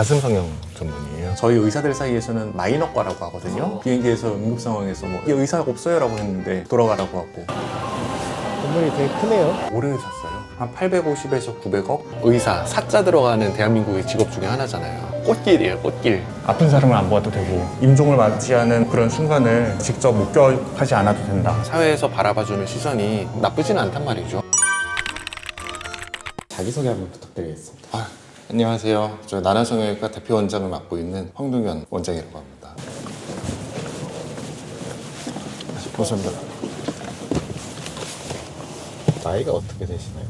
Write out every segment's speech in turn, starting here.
가슴 성형 전문이에요. 저희 의사들 사이에서는 마이너과라고 하거든요. 비행기에서 응급 상황에서 뭐 "이 의사가 없어요라고 했는데 돌아가라고 하고 건물이 되게 크네요. 오래 샀어요. 한 850에서 900억. 의사 사자 들어가는 대한민국의 직업 중에 하나잖아요. 꽃길이에요, 꽃길. 아픈 사람을 안 보아도 되고 임종을 맞이하는 그런 순간을 직접 목격하지 않아도 된다. 사회에서 바라봐주는 시선이 나쁘진 않단 말이죠. 자기소개 한번 부탁드리겠습니다. 아, 안녕하세요. 저 나나성형외과 대표 원장을 맡고 있는 황동현 원장이라고 합니다. 감사합니다. 나이가 어떻게 되시나요?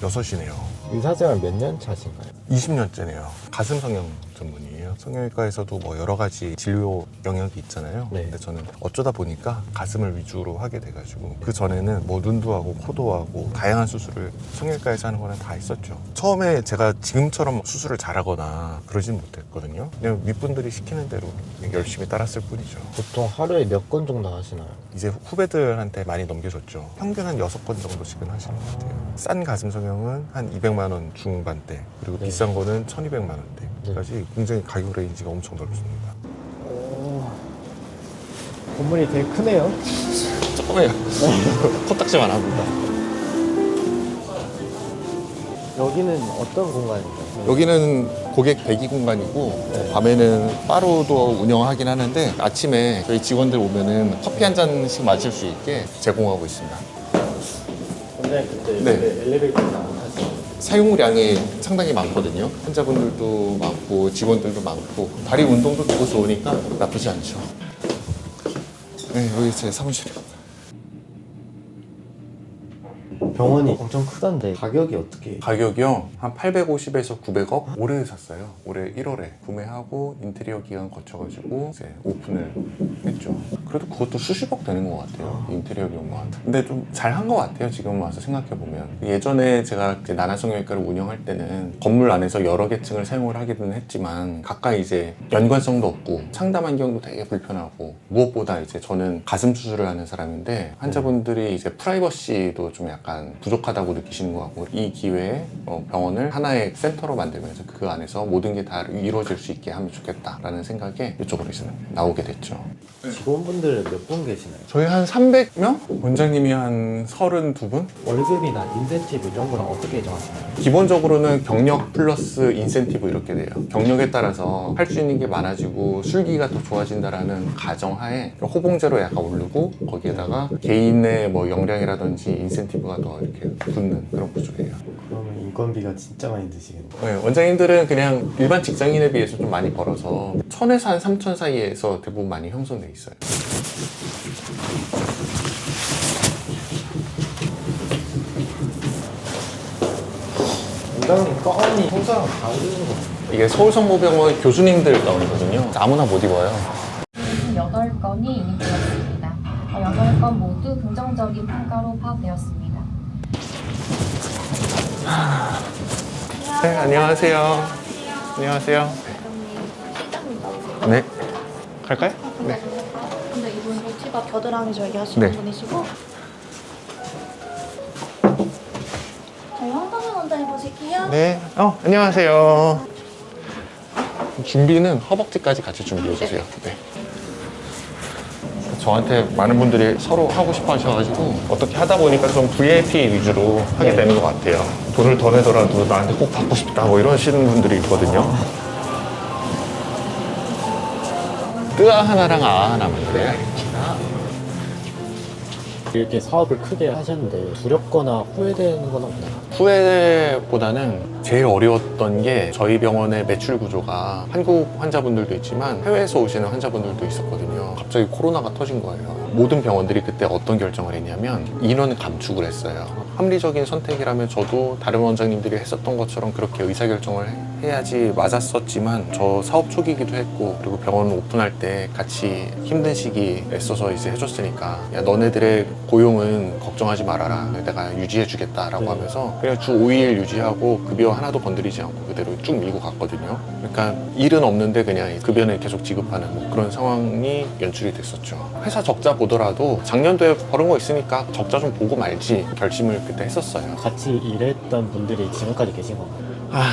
46이네요. 의사생활 몇 년 차신가요? 20년째네요. 가슴 성형 전문 성형외과에서도 뭐 여러 가지 진료 영역이 있잖아요. 네. 근데 저는 어쩌다 보니까 가슴을 위주로 하게 돼가지고 그 전에는 뭐 눈도 하고 코도 하고 다양한 수술을 성형외과에서 하는 거는 다 있었죠. 처음에 제가 지금처럼 수술을 잘하거나 그러진 못했거든요. 그냥 윗분들이 시키는 대로 열심히 따랐을 뿐이죠. 보통 하루에 몇 건 정도 하시나요? 이제 후배들한테 많이 넘겨줬죠. 평균 한 6건 정도씩은 하시는 것 같아요. 싼 가슴 성형은 한 200만 원 중반대, 그리고 네. 비싼 거는 1200만 원대 까지 굉장히 가격 레인지가 엄청 넓습니다. 오, 건물이 되게 크네요. 조금해요. 코딱지만 합니다. 여기는 어떤 공간인가요? 여기는 고객 대기 공간이고 밤에는 바로도 운영하긴 하는데 아침에 저희 직원들 오면은 커피 한 잔씩 마실 수 있게 제공하고 있습니다. 원장님 그때 네. 타시나요? 사용량이 상당히 많거든요. 환자분들도 많고 직원들도 많고 다리 운동도 되고 좋으니까 나쁘지 않죠. 네, 여기 제 사무실입니다. 병원이 엄청 크던데 가격이 어떻게? 가격이요 한 850에서 900억 올해 샀어요. 올해 1월에 구매하고 인테리어 기간 거쳐가지고 이제 오픈을 했죠. 그래도 그것도 수십억 되는 것 같아요. 인테리어 비용만. 근데 좀 잘한 것 같아요. 지금 와서 생각해 보면 예전에 제가 이제 나나성형외과를 운영할 때는 건물 안에서 여러 계층을 사용을 하기는 했지만 가까이 이제 연관성도 없고 상담 환경도 되게 불편하고 무엇보다 이제 저는 가슴 수술을 하는 사람인데 환자분들이 이제 프라이버시도 좀 약간 부족하다고 느끼시는 것 같고 이 기회에 어, 병원을 하나의 센터로 만들면서 그 안에서 모든 게 다 이루어질 수 있게 하면 좋겠다라는 생각에 이쪽으로 이제 나오게 됐죠. 직원분 들 몇 분 계시나요? 저희 한 300명? 원장님이 한 32분? 월급이나 인센티브 이런 거랑 어떻게 정하시나요? 기본적으로는 경력 플러스 인센티브 이렇게 돼요. 경력에 따라서 할 수 있는 게 많아지고 술기가 더 좋아진다라는 가정하에 호봉제로 약간 오르고 거기에다가 개인의 뭐 역량이라든지 인센티브가 더 이렇게 붙는 그런 구조예요. 그러면 인건비가 진짜 많이 드시겠네요. 네, 원장님들은 그냥 일반 직장인에 비해서 좀 많이 벌어서 천에서 한 삼천 사이에서 대부분 많이 형성돼 있어요. 다르는 거. 이게 서울성모병원 교수님들 가운이거든요. 아무나 못 입어요. 8건이 이미 되었습니다. 8건 모두 긍정적인 평가로 파악되었습니다. 네, 안녕하세요. 안녕하세요. 네. 갈까요? 네. 모티바 겨드랑이 절개 하시는 네. 분이시고 저희 황동현 원장님 보실게요. 네. 어, 안녕하세요. 준비는 허벅지까지 같이 준비해 주세요. 네. 저한테 많은 분들이 서로 하고 싶어 하셔가지고 어떻게 하다 보니까 좀 VIP 위주로 하게 네. 되는 것 같아요. 돈을 더 내더라도 나한테 꼭 받고 싶다 뭐 이러시는 분들이 있거든요. 뜨아 하나랑 아 하나만 그래요. 이렇게 사업을 크게 하셨는데 두렵거나 후회되는 건 없나요? 후회보다는 제일 어려웠던 게 저희 병원의 매출 구조가 한국 환자분들도 있지만 해외에서 오시는 환자분들도 있었거든요. 갑자기 코로나가 터진 거예요. 모든 병원들이 그때 어떤 결정을 했냐면 인원 감축을 했어요. 합리적인 선택이라면 저도 다른 원장님들이 했었던 것처럼 그렇게 의사결정을 해- 해야지 맞았었지만 저 사업 초기이기도 했고 그리고 병원 오픈할 때 같이 힘든 시기에 있어서 이제 해줬으니까 야 너네들의 고용은 걱정하지 말아라 내가 유지해주겠다라고 네. 하면서 그냥 주 5일 유지하고 급여 하나도 건드리지 않고 그대로 쭉 밀고 갔거든요. 그러니까 일은 없는데 그냥 급여는 계속 지급하는 뭐 그런 상황이 연출이 됐었죠. 회사 적자 보더라도 작년도에 벌은 거 있으니까 적자 좀 보고 말지 결심을 그때 했었어요. 같이 일했던 분들이 지금까지 계신 건가요? 아,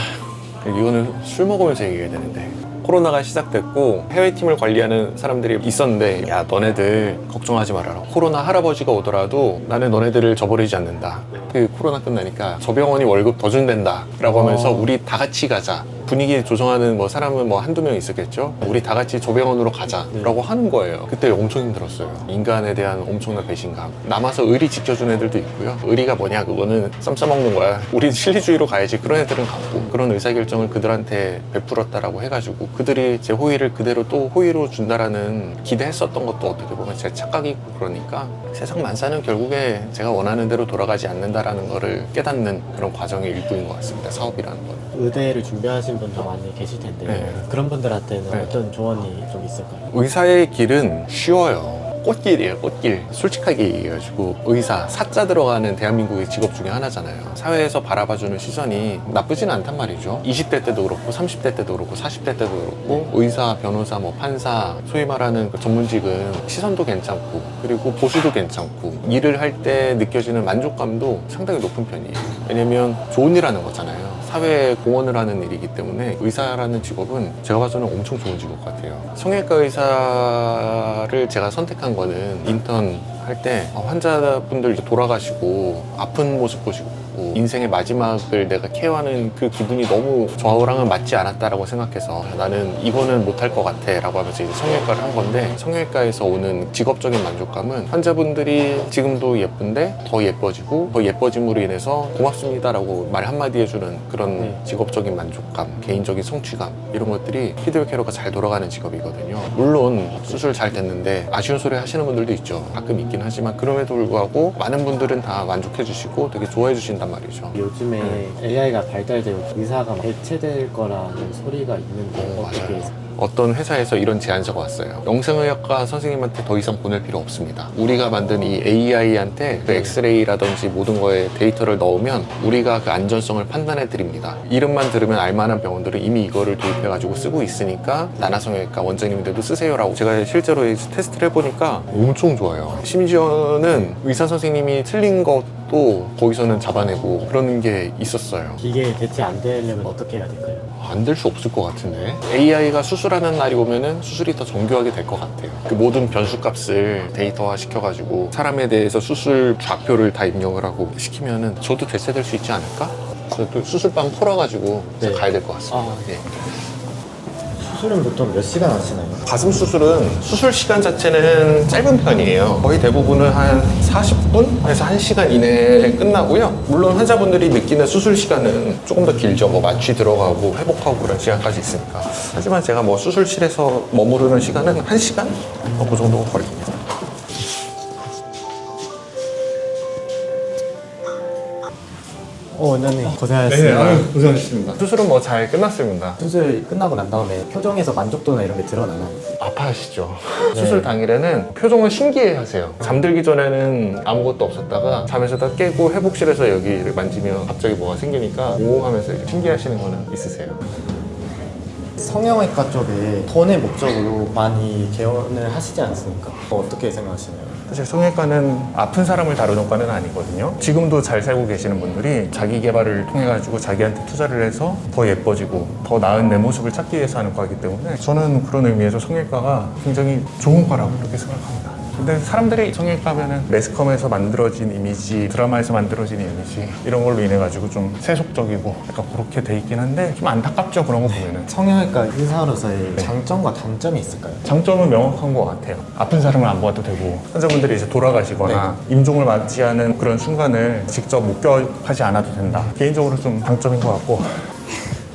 이거는 술 먹으면서 얘기해야 되는데 코로나가 시작됐고 해외팀을 관리하는 사람들이 있었는데 야 너네들 걱정하지 말아라. 코로나 할아버지가 오더라도 나는 너네들을 저버리지 않는다. 그 코로나 끝나니까 저 병원이 월급 더 준댄다. 라고 하면서 우리 다 같이 가자 분위기 조정하는 뭐 사람은 뭐 한두 명 있었겠죠? 우리 다 같이 저 병원으로 가자 라고 하는 거예요. 그때 엄청 힘들었어요. 인간에 대한 엄청난 배신감. 남아서 의리 지켜준 애들도 있고요. 의리가 뭐냐 그거는 쌈 싸먹는 거야. 우리 실리주의로 가야지. 그런 애들은 갔고. 그런 의사결정을 그들한테 베풀었다라고 해가지고 그들이 제 호의를 그대로 또 호의로 준다라는 기대했었던 것도 어떻게 보면 제 착각이고 그러니까 세상 만사는 결국에 제가 원하는 대로 돌아가지 않는다라는 거를 깨닫는 그런 과정의 일부인 것 같습니다. 사업이라는 건. 의대를 준비하신 분도 많이 계실 텐데 네. 그런 분들한테는 네. 어떤 조언이 좀 있을까요? 의사의 길은 쉬워요. 꽃길이에요, 꽃길. 솔직하게 얘기해가지고 의사, 사자 들어가는 대한민국의 직업 중에 하나잖아요. 사회에서 바라봐주는 시선이 나쁘진 않단 말이죠. 20대 때도 그렇고, 30대 때도 그렇고, 40대 때도 그렇고, 의사, 변호사, 뭐 판사, 소위 말하는 그 전문직은 시선도 괜찮고, 그리고 보수도 괜찮고, 일을 할 때 느껴지는 만족감도 상당히 높은 편이에요. 왜냐면 좋은 일 하는 거잖아요. 사회에 공헌을 하는 일이기 때문에 의사라는 직업은 제가 봐서는 엄청 좋은 직업 같아요. 성형외과 의사를 제가 선택한 거는 인턴 할 때 환자분들 이제 돌아가시고 아픈 모습 보시고 인생의 마지막을 내가 케어하는 그 기분이 너무 저랑은 맞지 않았다라고 생각해서 나는 이거는 못할 것 같아 라고 하면서 이제 성형외과를 한 건데 성형외과에서 오는 직업적인 만족감은 환자분들이 지금도 예쁜데 더 예뻐지고 더 예뻐짐으로 인해서 고맙습니다 라고 말 한마디 해주는 그런 네. 직업적인 만족감, 개인적인 성취감 이런 것들이 피드백케어가 잘 돌아가는 직업이거든요. 물론 수술 잘 됐는데 아쉬운 소리 하시는 분들도 있죠. 가끔 있긴 하지만 그럼에도 불구하고 많은 분들은 다 만족해 주시고 되게 좋아해 주신단 말이죠. 요즘에 AI가 발달되고 의사가 대체될 거라는 소리가 있는데 어, 어떻게 맞아요. 어떤 회사에서 이런 제안서가 왔어요. 영상의학과 선생님한테 더 이상 보낼 필요 없습니다. 우리가 만든 이 AI한테 그 엑스레이라든지 모든 거에 데이터를 넣으면 우리가 그 안전성을 판단해 드립니다. 이름만 들으면 알만한 병원들은 이미 이거를 도입해가지고 쓰고 있으니까 나나성형외과 원장님들도 쓰세요라고 제가 실제로 이 테스트를 해보니까 엄청 좋아요. 심지어는 의사 선생님이 틀린 것도 거기서는 잡아내고 그러는 게 있었어요. 기계 대체 안 되려면 어떻게 해야 될까요? 안 될 수 없을 것 같은데 AI가 수술 하는 날이 오면은 수술이 더 정교하게 될 것 같아요 그 모든 변수값을 데이터화 시켜가지고 사람에 대해서 수술 좌표를 다 입력을 하고 시키면은 저도 대체될 수 있지 않을까? 또 수술방 풀어가지고 네. 가야 될 것 같습니다 아. 예. 수술은 보통 몇 시간 하시나요? 가슴 수술은 수술 시간 자체는 짧은 편이에요. 거의 대부분은 한 40분에서 1시간 이내에 끝나고요. 물론 환자분들이 느끼는 수술 시간은 조금 더 길죠. 뭐 마취 들어가고 회복하고 그런 시간까지 있으니까. 하지만 제가 뭐 수술실에서 머무르는 시간은 1시간? 어, 그 정도 걸립니다. 어, 원장님 고생하셨습니다. 고생하셨습니다. 수술은 뭐 잘 끝났습니다. 수술 끝나고 난 다음에 표정에서 만족도나 이런 게 드러나나요? 아파하시죠. 네. 수술 당일에는 표정을 신기해 하세요. 잠들기 전에는 아무것도 없었다가 잠에서 다 깨고 회복실에서 여기를 만지면 갑자기 뭐가 생기니까 오 하면서 이렇게 신기하시는 거는 있으세요. 성형외과 쪽에 돈의 목적으로 많이 개원을 하시지 않습니까? 어떻게 생각하시나요? 사실 성형외과는 아픈 사람을 다루는 과는 아니거든요. 지금도 잘 살고 계시는 분들이 자기 개발을 통해 가지고 자기한테 투자를 해서 더 예뻐지고 더 나은 내 모습을 찾기 위해서 하는 과이기 때문에 저는 그런 의미에서 성형외과가 굉장히 좋은 과라고 그렇게 생각합니다. 근데 사람들이 성형외과 하면은 매스컴에서 만들어진 이미지, 드라마에서 만들어진 이미지 이런 걸로 인해 가지고 좀 세속적이고 약간 그렇게 돼 있긴 한데 좀 안타깝죠 그런 거 보면은. 성형외과 의사로서의 장점과 단점이 있을까요? 장점은 명확한 것 같아요. 아픈 사람을 안 봐도 되고 환자분들이 이제 돌아가시거나 임종을 맞이하는 그런 순간을 직접 목격하지 않아도 된다. 개인적으로 좀 장점인 것 같고.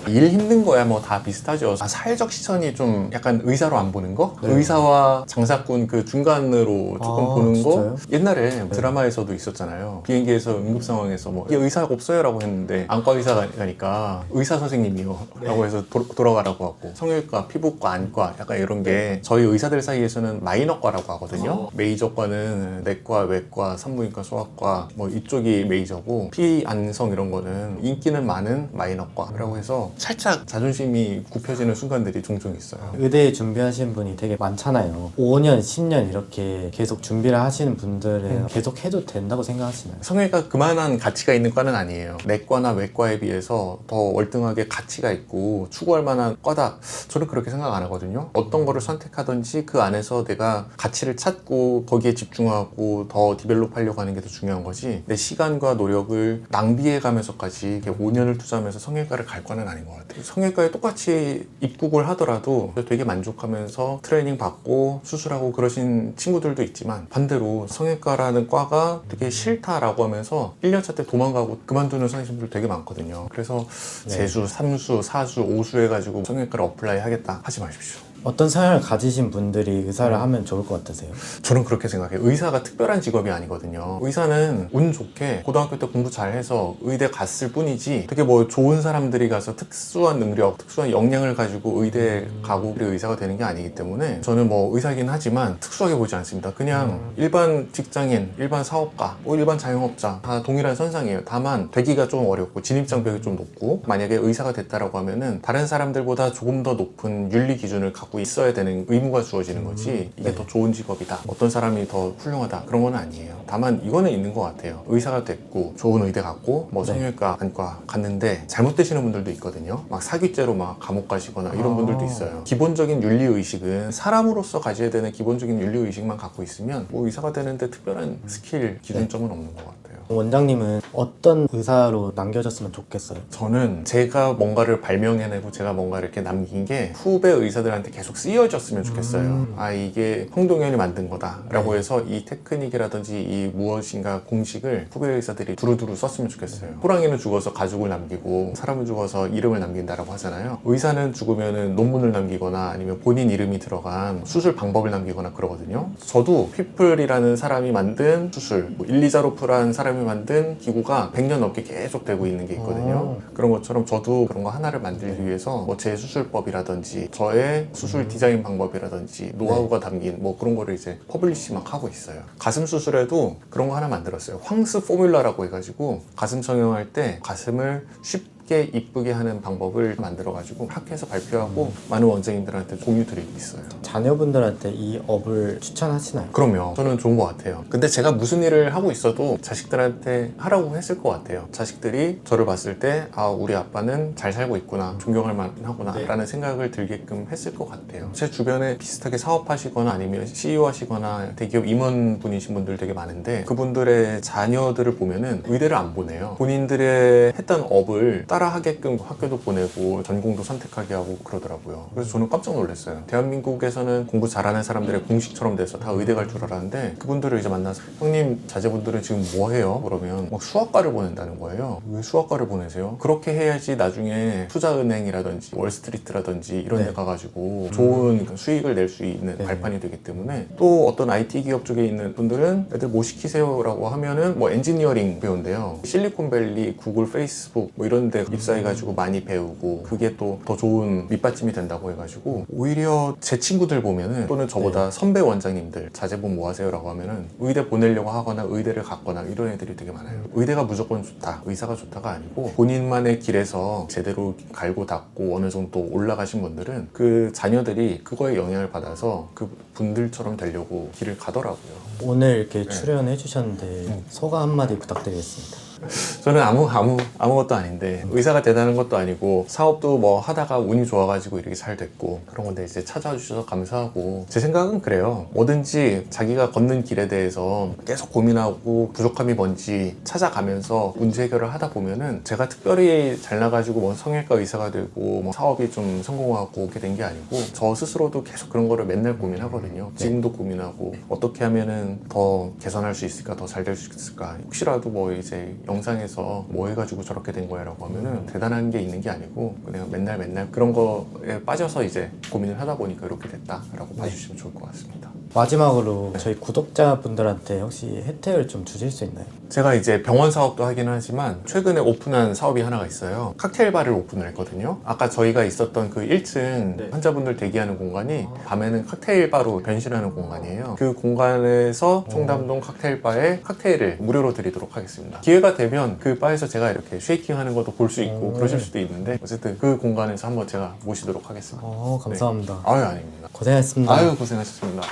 일 힘든 거야 뭐 다 비슷하죠. 아, 사회적 시선이 좀 약간 의사로 안 보는 거? 네. 의사와 장사꾼 그 중간으로 조금 아, 보는 진짜요? 네. 거? 옛날에 드라마에서도 있었잖아요. 비행기에서 응급 상황에서 뭐 이게 의사가 없어요라고 했는데 안과 의사가 가니까 의사 선생님이요 라고 해서 도, 돌아가라고 하고 성형외과, 피부과, 안과 약간 이런 게 저희 의사들 사이에서는 마이너과라고 하거든요. 메이저과는 내과, 외과, 산부인과, 소아과 뭐 이쪽이 메이저고 피, 안성 이런 거는 인기는 많은 마이너과라고 해서 살짝 자존심이 굽혀지는 순간들이 종종 있어요. 의대 준비하시는 분이 되게 많잖아요. 5년, 10년 이렇게 계속 준비를 하시는 분들은 계속 해도 된다고 생각하시나요? 성형외과 그만한 가치가 있는 과는 아니에요. 내과나 외과에 비해서 더 월등하게 가치가 있고 추구할 만한 과다. 저는 그렇게 생각 안 하거든요. 어떤 거를 선택하든지 그 안에서 내가 가치를 찾고 거기에 집중하고 더 디벨롭 하려고 하는 게 더 중요한 거지. 내 시간과 노력을 낭비해 가면서까지 5년을 투자하면서 성형외과를 갈 과는 아닌 것 같아요. 성형외과에 똑같이 입국을 하더라도 되게 만족하면서 트레이닝 받고 수술하고 그러신 친구들도 있지만 반대로 성형외과라는 과가 되게 싫다라고 하면서 1년차 때 도망가고 그만두는 선생님들 되게 많거든요. 그래서 네. 재수, 삼수, 사수, 오수 해가지고 성형외과를 어플라이 하겠다 하지 마십시오. 어떤 성향을 가지신 분들이 의사를 하면 좋을 것 같으세요? 저는 그렇게 생각해요. 의사가 특별한 직업이 아니거든요. 의사는 운 좋게 고등학교 때 공부 잘해서 의대 갔을 뿐이지 되게 뭐 좋은 사람들이 가서 특수한 능력, 특수한 역량을 가지고 의대에 가고 우리 의사가 되는 게 아니기 때문에 저는 뭐 의사긴 하지만 특수하게 보지 않습니다. 그냥 일반 직장인, 일반 사업가, 뭐 일반 자영업자 다 동일한 선상이에요. 다만 되기가 좀 어렵고 진입장벽이 좀 높고 만약에 의사가 됐다라고 하면은 다른 사람들보다 조금 더 높은 윤리 기준을 갖고 있어야 되는 의무가 주어지는 거지. 이게 네. 더 좋은 직업이다. 어떤 사람이 더 훌륭하다. 그런 건 아니에요. 다만 이거는 있는 것 같아요. 의사가 됐고 좋은 의대 갔고 뭐 네. 성형외과 안과 갔는데 잘못되시는 분들도 있거든요. 막 사기죄로 막 감옥 가시거나 이런 아. 분들도 있어요. 기본적인 윤리 의식은 사람으로서 가져야 되는 기본적인 윤리 의식만 갖고 있으면 뭐 의사가 되는데 특별한 스킬 기준점은 없는 것 같아요 원장님은 어떤 의사로 남겨졌으면 좋겠어요? 저는 제가 뭔가를 발명해내고 제가 뭔가 이렇게 남긴 게 후배 의사들한테 계속 쓰여졌으면 좋겠어요. 음. 아 이게 홍동현이 만든 거다라고 네. 해서 이 테크닉이라든지 이 무엇인가 공식을 후배 의사들이 두루두루 썼으면 좋겠어요. 호랑이는 죽어서 가죽을 남기고 사람은 죽어서 이름을 남긴다라고 하잖아요. 의사는 죽으면은 논문을 남기거나 아니면 본인 이름이 들어간 수술 방법을 남기거나 그러거든요. 저도 피플이라는 사람이 만든 수술, 뭐 일리자로프라는 사람이 만든 기구가 100년 넘게 계속 되고 있는 게 있거든요. 그런 것처럼 저도 그런 거 하나를 만들기 위해서 뭐 제 수술법이라든지 저의 수술 디자인 방법이라든지 노하우가 담긴 뭐 그런 거를 이제 퍼블리시 막 하고 있어요. 가슴 수술에도 그런 거 하나 만들었어요. 황스 포뮬라라고 해가지고 가슴 성형할 때 가슴을 쉽게 이쁘게 하는 방법을 만들어가지고 학회에서 발표하고 많은 원장님들한테 공유 드리고 있어요. 자녀분들한테 이 업을 추천하시나요? 그럼요. 저는 좋은 것 같아요. 근데 제가 무슨 일을 하고 있어도 자식들한테 하라고 했을 것 같아요. 자식들이 저를 봤을 때, 아, 우리 아빠는 잘 살고 있구나, 존경할 만하구나, 네. 라는 생각을 들게끔 했을 것 같아요. 제 주변에 비슷하게 사업하시거나 아니면 CEO 하시거나 대기업 임원분이신 분들 되게 많은데 그분들의 자녀들을 보면은 의대를 안 보내요. 본인들의 했던 업을 따라 하게끔 학교도 보내고 전공도 선택하게 하고 그러더라고요. 그래서 저는 깜짝 놀랐어요. 대한민국에서는 공부 잘하는 사람들의 공식처럼 돼서 다 의대 갈 줄 알았는데 그분들을 이제 만나서 형님 자제분들은 지금 뭐 해요? 그러면 막 수학과를 보낸다는 거예요. 왜 수학과를 보내세요? 그렇게 해야지 나중에 투자은행이라든지 월스트리트라든지 이런 데 네. 가가지고 좋은 그 수익을 낼 수 있는 네. 발판이 되기 때문에 또 어떤 IT 기업 쪽에 있는 분들은 애들 뭐 시키세요라고 하면은 뭐 엔지니어링 배운대요. 실리콘밸리, 구글, 페이스북 뭐 이런 데 입사해가지고 많이 배우고 그게 또 더 좋은 밑받침이 된다고 해가지고 오히려 제 친구들 보면은 또는 저보다 선배 원장님들 자제분 뭐 하세요라고 하면은 의대 보내려고 하거나 의대를 갔거나 이런 애들이 되게 많아요. 의대가 무조건 좋다, 의사가 좋다가 아니고 본인만의 길에서 제대로 갈고 닦고 어느 정도 올라가신 분들은 그 자녀들이 그거에 영향을 받아서 그 분들처럼 되려고 길을 가더라고요. 오늘 이렇게 네. 출연해 주셨는데 소감 한마디 부탁드리겠습니다. 저는 아무 아무 아무것도 아닌데 의사가 되다는 것도 아니고 사업도 뭐 하다가 운이 좋아가지고 이렇게 잘 됐고 그런 건데 이제 찾아와 주셔서 감사하고 제 생각은 그래요. 뭐든지 자기가 걷는 길에 대해서 계속 고민하고 부족함이 뭔지 찾아가면서 문제 해결을 하다 보면은 제가 특별히 잘 나가지고 뭐 성형외과 의사가 되고 뭐 사업이 좀 성공하고 그렇게 된 게 아니고 저 스스로도 계속 그런 거를 맨날 고민하거든요. 지금도 고민하고 어떻게 하면은 더 개선할 수 있을까 더 잘 될 수 있을까 혹시라도 뭐 이제 영상에서 뭐 해가지고 저렇게 된 거야 라고 하면은 대단한 게 있는 게 아니고 그냥 맨날 맨날 그런 거에 빠져서 이제 고민을 하다 보니까 이렇게 됐다라고 봐주시면 좋을 것 같습니다. 마지막으로 저희 구독자분들한테 혹시 혜택을 좀 주실 수 있나요? 제가 이제 병원 사업도 하긴 하지만 최근에 오픈한 사업이 하나가 있어요. 칵테일 바를 오픈을 했거든요. 아까 저희가 있었던 그 1층 네. 환자분들 대기하는 공간이 밤에는 칵테일 바로 변신하는 공간이에요. 그 공간에서 청담동 칵테일 바에 칵테일을 무료로 드리도록 하겠습니다. 기회가 되면 그 바에서 제가 이렇게 쉐이킹 하는 것도 볼 수 있고 오. 그러실 수도 있는데 어쨌든 그 공간에서 한번 제가 모시도록 하겠습니다. 어 감사합니다. 아유 아닙니다. 고생하셨습니다. 아유 고생하셨습니다.